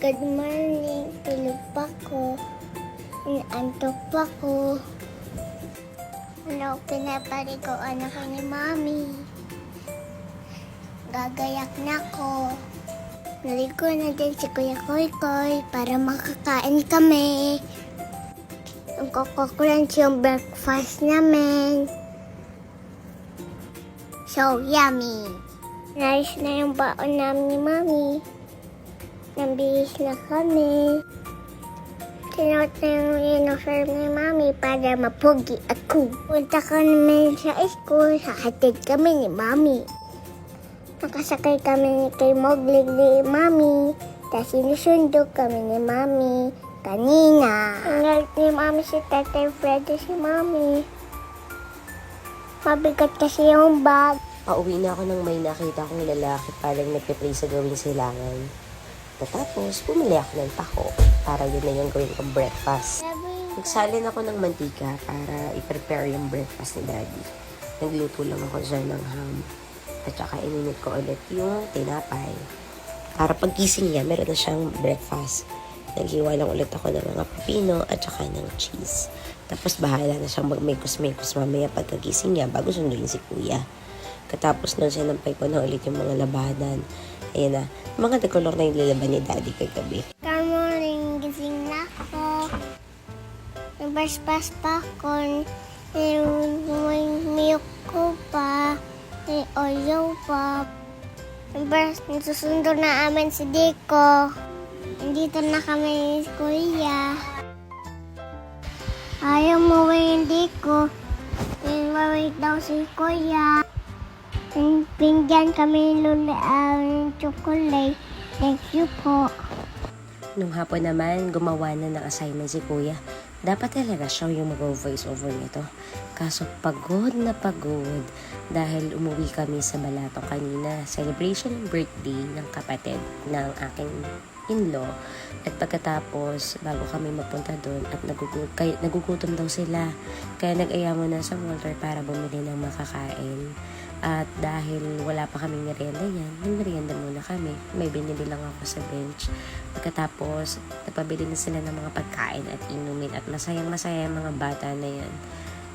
Good morning. Tulog pa ko. Inaantok pa ko. Ano, pinaparigoan ako ni Mami. Gagayak na ko. Naligo na din si Kuya Koy Koy para makakain kami. Ang koko-crunch yung breakfast namin. So yummy! Nice na yung baon namin ni Mami. Nambihis na kami. Yung uniform ni Mami para mapugi ako. Punta kami sa school, hahatid kami ni Mami. Nakasakay kami ni kay Moglig ni Mami. Tapos sinusundo kami ni Mami kanina. Ingalit ni Mami si Tatay Freddy si Mami. Mabigat kasi yung bag. Pauwi na ako nang may nakita kong lalaki parang nagpe-pray sa gawing silangan. Tapos, bumili ako ng taho para yun na yung gawin kong breakfast. Nagsalin ako ng mantika para i-prepare yung breakfast ni Daddy. Nagluto lang ako dyan ng ham. At saka ininit ko ulit yung tinapay. Para pagkising niya, meron na siyang breakfast. Naghiwa lang ulit ako ng mga pipino at saka ng cheese. Tapos bahala na siyang magmekos-mekos mamaya pagkagising niya bago sunduin si kuya. Katapos nun, sinampay ko na ulit yung mga labanan. Ayan na, mga decolor na yung lalaban ni daddy kagabi. Good morning, gising na ako. Nabasbas pa ako. May milk ko pa. May oil pa. Nabas, nasusundo na amin si Diko. Nandito na kami ni Kuya. Ayaw mo yung Diko. Wait daw si Kuya. Pinggan kami lula ang chocolate. Thank you po. Nung hapon naman, gumawa na ng assignment si kuya. Dapat talaga siya yung mag-voice over nito. Kaso pagod na pagod dahil umuwi kami sa Balatong kanina. Celebration ng birthday ng kapatid ng aking in-law. At pagkatapos, bago kami magpunta doon at nagugut kay, nagugutom daw sila. Kaya nag-aya muna sa Walter para bumili ng makakain. At dahil wala pa kaming merienda yan, nagmerienda muna kami. May binili lang ako sa bench. Pagkatapos, nagpabili na sila ng mga pagkain at inumin. At masayang masaya yung mga bata na yan.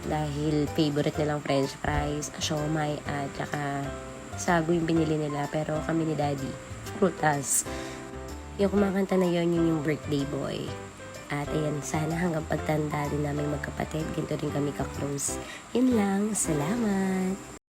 Dahil favorite nilang french fries, siomay, at saka sago yung binili nila. Pero kami ni daddy, frutas. Yung kumakanta na yun, yun yung birthday boy. At ayan, sana hanggang pagtanda din namin magkapatid, ganito rin kami ka-close. Yun lang, salamat!